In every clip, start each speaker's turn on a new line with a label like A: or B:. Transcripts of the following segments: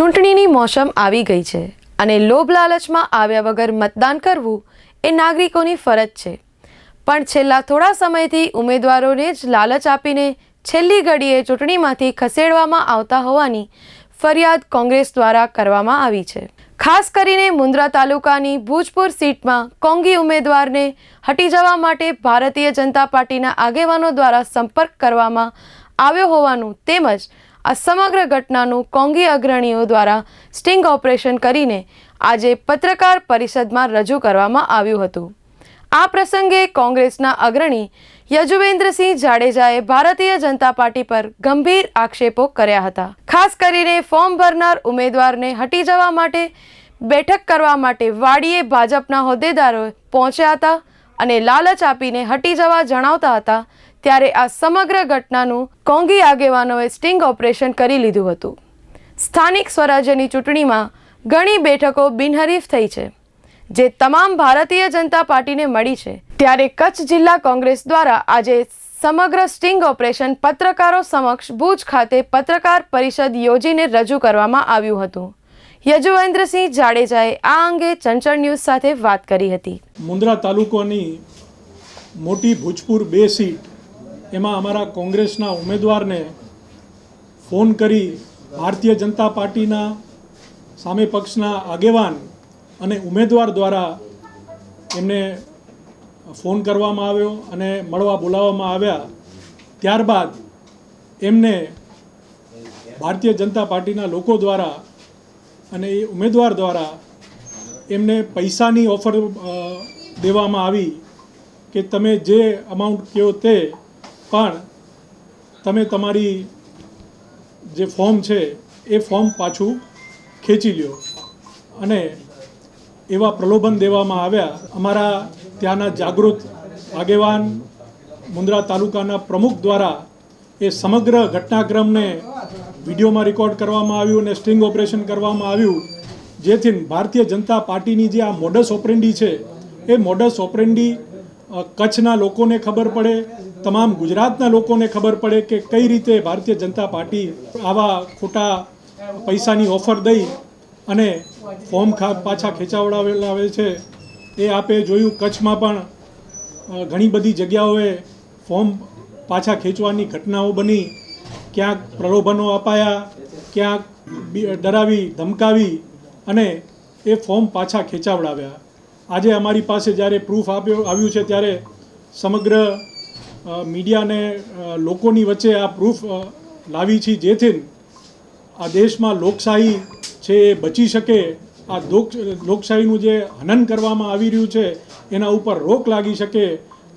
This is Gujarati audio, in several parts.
A: ચૂંટણીની મોસમ આવી ગઈ છે અને લોભ લાલચમાં આવ્યા વગર મતદાન કરવું એ નાગરિકોની ફરજ છે. પણ છેલ્લા થોડા સમયથી ઉમેદવારોને જ લાલચ આપીને છેલ્લી ઘડીએ ચૂંટણીમાંથી ખસેડવામાં આવતા હોવાની ફરિયાદ કોંગ્રેસ દ્વારા કરવામાં આવી છે. ખાસ કરીને મુન્દ્રા તાલુકાની ભૂજપુર સીટમાં કોંગી ઉમેદવારને હટી જવા માટે ભારતીય જનતા પાર્ટીના આગેવાનો દ્વારા સંપર્ક કરવામાં આવ્યો હોવાનું તેમજ આ સમગ્ર ઘટનાનું કોંગી અગ્રણીઓ દ્વારા સ્ટિંગ ઓપરેશન કરીને આજે પત્રકાર પરિષદમાં રજૂ કરવામાં આવ્યું હતું. આ પ્રસંગે કોંગ્રેસના અગ્રણી યજુવેન્દ્રસિંહ જાડેજાએ ભારતીય જનતા પાર્ટી પર ગંભીર આક્ષેપો કર્યા હતા. ખાસ કરીને ફોર્મ ભરનાર ઉમેદવારને હટી જવા માટે, બેઠક કરવા માટે વાડીએ ભાજપના હોદ્દેદારો પહોંચ્યા હતા અને લાલચ આપીને હટી જવા જણાવતા હતા ત્યારે આ સમગ્ર ઘટનાનું કોંગી આગેવાનોએ સ્ટિંગ ઓપરેશન કરી લીધું હતું. સ્થાનિક સ્વરાજ્યની ચૂંટણીમાં ઘણી બેઠકો બિનહરીફ થઈ છે. જે તમામ ભારતીય જનતા પાર્ટીને મળી છે. ત્યારે કચ્છ જિલ્લા કોંગ્રેસ દ્વારા આજે સમગ્ર સ્ટિંગ ઓપરેશન પત્રકારો સમક્ષ ભુજ ખાતે પત્રકાર પરિષદ યોજીને રજૂ કરવામાં આવ્યું હતું. યજુવેન્દ્રસિંહ જાડેજાએ આ અંગે ચંચળ ન્યૂઝ સાથે વાત કરી હતી.
B: મુન્દ્રા તાલુકોની મોટી ભૂજપુર બે સીટ એમાં અમારા કોંગ્રેસના ઉમેદવારને ફોન કરી ભારતીય જનતા પાર્ટીના સામે પક્ષના આગેવાન અને ઉમેદવાર દ્વારા એમને ફોન કરવામાં આવ્યો અને મળવા બોલાવવામાં આવ્યા. ત્યારબાદ એમને ભારતીય જનતા પાર્ટીના લોકો દ્વારા અને એ ઉમેદવાર દ્વારા એમને પૈસાની ઓફર દેવામાં આવી કે તમે જે અમાઉન્ટ કહો તે પણ તમે તમારી જે ફોર્મ છે, એ ફોર્મ પાછું ખેંચી લ્યો. અને એવા પ્રલોભન દેવામાં આવ્યા અમારા ત્યાંના જાગૃત આગેવાન મુન્દ્રા તાલુકાના પ્રમુખ દ્વારા એ સમગ્ર ઘટનાક્રમને વિડીયોમાં રેકોર્ડ કરવામાં આવ્યું અને સ્ટ્રિંગ ઓપરેશન કરવામાં આવ્યું, જેથી ભારતીય જનતા પાર્ટીની જે આ મોડસ ઓપરેન્ડી છે, એ મોડસ ઓપરેન્ડી કચ્છના લોકોને ખબર પડે, તમામ ગુજરાતના લોકોને ખબર પડે કે કઈ રીતે ભારતીય જનતા પાર્ટી આવા ખોટા પૈસાની ઓફર દઈ અને ફોર્મ પાછા ખેંચાવડાવેલા છે. એ આપે જોયું, કચ્છમાં પણ ઘણી બધી જગ્યાઓએ ફોર્મ પાછા ખેંચવાની ઘટનાઓ બની. ક્યાંક પ્રલોભનો અપાયા, ક્યાંક ડરાવી, ધમકાવી અને એ ફોર્મ પાછા ખેંચાવડાવ્યા. આજે અમારી પાસે જ્યારે પ્રૂફ આપ્યો, આવ્યું છે ત્યારે સમગ્ર મીડિયાને લોકોની વચ્ચે આ પ્રૂફ લાવી છે જેથી આ દેશમાં લોકશાહી છે એ બચી શકે. આ લોકશાહીનું જે હનન કરવામાં આવી રહ્યું છે, એના ઉપર રોક લાગી શકે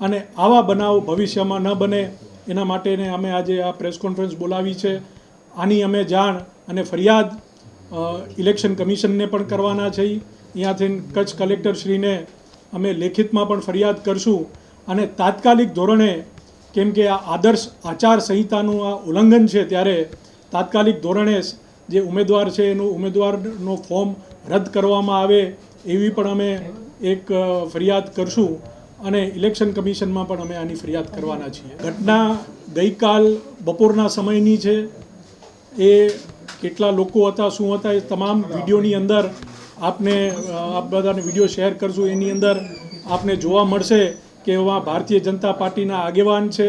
B: અને આવા બનાવ ભવિષ્યમાં ન બને. એના માટેને અમે આજે આ પ્રેસ કોન્ફરન્સ બોલાવી છે. આની અમે જાણ અને ફરિયાદ ઇલેક્શન કમિશનને પણ કરવાના છે. અહીંયાથી કચ્છ કલેક્ટરશ્રીને અમે લેખિતમાં પણ ફરિયાદ કરશું અને તાત્કાલિક ધોરણે, કેમ કે આ આદર્શ આચાર સંહિતાનું આ ઉલ્લંઘન છે ત્યારે તાત્કાલિક ધોરણે જે ઉમેદવાર છે એનું ઉમેદવારનો ફોર્મ રદ કરવામાં આવે એવી પણ અમે એક ફરિયાદ કરશું અને ઇલેક્શન કમિશનમાં પણ અમે આની ફરિયાદ કરવાના છીએ. ઘટના ગઈકાલ બપોરના સમયની છે. એ કેટલા લોકો હતા, શું હતા, એ તમામ વિડીયોની અંદર આપને આપ બધાને વીડિયો શેર કરશું એની અંદર આપને જોવા મળશે કે એમાં ભારતીય જનતા પાર્ટીના આગેવાન છે,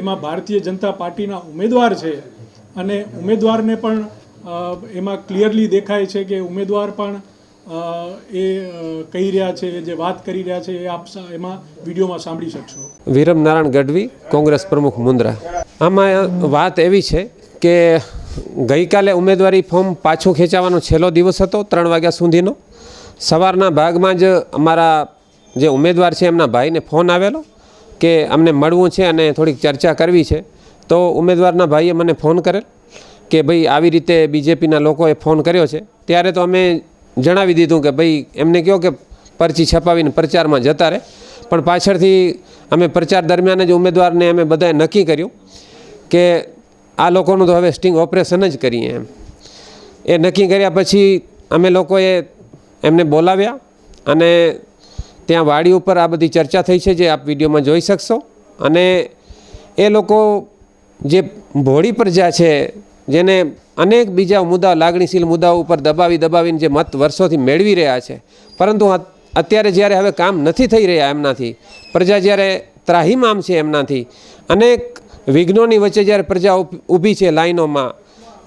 B: એમાં ભારતીય જનતા પાર્ટીના ઉમેદવાર છે. અને ઉમેદવારને પણ એમાં ક્લિયરલી દેખાય છે કે ઉમેદવાર પણ એ કહી રહ્યા છે જે વાત કરી રહ્યા છે, એ આપ એમાં વિડીયોમાં સાંભળી શકશો.
C: વિરમ નારાયણ ગઢવી, કોંગ્રેસ પ્રમુખ મુન્દ્રા આમાં વાત એવી છે કે ગઈકાલે ઉમેદવારી ફોર્મ પાછું ખેંચાવાનો છેલ્લો દિવસ હતો, ત્રણ વાગ્યા સુધીનો. સવારના ભાગમાં જ અમારા જે ઉમેદવાર છે, એમના ભાઈને ફોન આવેલો કે અમને મળવું છે અને થોડીક ચર્ચા કરવી છે. તો ઉમેદવારના ભાઈએ મને ફોન કરેલ કે ભાઈ આવી રીતે બીજેપીના લોકોએ ફોન કર્યો છે. ત્યારે તો અમે જણાવી દીધું કે ભાઈ એમને કહો કે પરચી છપાવીને પ્રચારમાં જતા રહે. પણ પાછળથી અમે પ્રચાર દરમિયાન જ ઉમેદવારને અમે બધાએ નક્કી કર્યું કે આ લોકોનું તો હવે સ્ટિંગ ઓપરેશન જ કરીએ એમ. એ નક્કી કર્યા પછી અમે લોકોએ એમને બોલાવ્યા અને ત્યાં વાડી ઉપર આ બધી ચર્ચા થઈ છે જે આપ વિડીયોમાં જોઈ શકશો. અને એ લોકો જે ભોળી પ્રજા છે, જેને અનેક બીજા મુદ્દા લાગણીશીલ મુદ્દાઓ ઉપર દબાવી દબાવીને જે મત વર્ષોથી મેળવી રહ્યા છે. પરંતુ અત્યારે જ્યારે હવે કામ નથી થઈ રહ્યા એમનાથી, પ્રજા જ્યારે ત્રાહીમામ છે એમનાથી, અનેક વિઘ્નોની વચ્ચે જ્યારે પ્રજા ઊભ- છે લાઈનોમાં,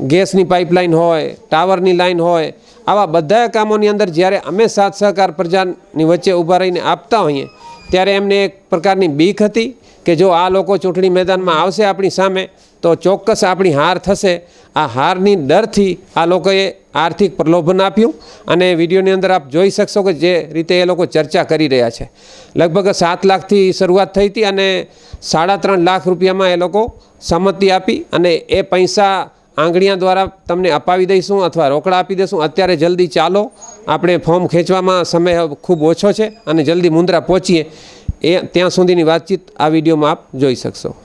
C: ગેસની પાઇપલાઇન હોય, ટાવરની લાઇન હોય, આવા બધા કામોની અંદર જ્યારે અમે સાથ સહકાર પ્રજાની વચ્ચે ઊભા રહીને આપતા હોઈએ, ત્યારે એમને એક પ્રકારની બીક હતી કે જો આ લોકો ચૂંટણી મેદાનમાં આવશે આપણી સામે, તો ચોક્કસ આપણી હાર થશે. આ હારની ડરથી આ લોકોએ આર્થિક પ્રલોભન આપ્યું અને વિડીયોની અંદર આપ જોઈ શકશો કે જે રીતે એ લોકો ચર્ચા કરી રહ્યા છે. લગભગ સાત લાખથી શરૂઆત થઈ હતી અને સાડા ત્રણ લાખ રૂપિયામાં એ લોકો સંમતિ આપી અને એ પૈસા આંગળીયા દ્વારા તમને અપાવી દઈશું અથવા રોકડા આપી દઈશું. અત્યારે જલ્દી ચાલો. આપણે ફોર્મ ખેંચવામાં સમય ખૂબ ઓછો છે અને જલ્દી મુંદ્રા પહોંચીએ. એ ત્યાં સુધીની વાતચીત આ વિડીયોમાં આપ જોઈ શકશો.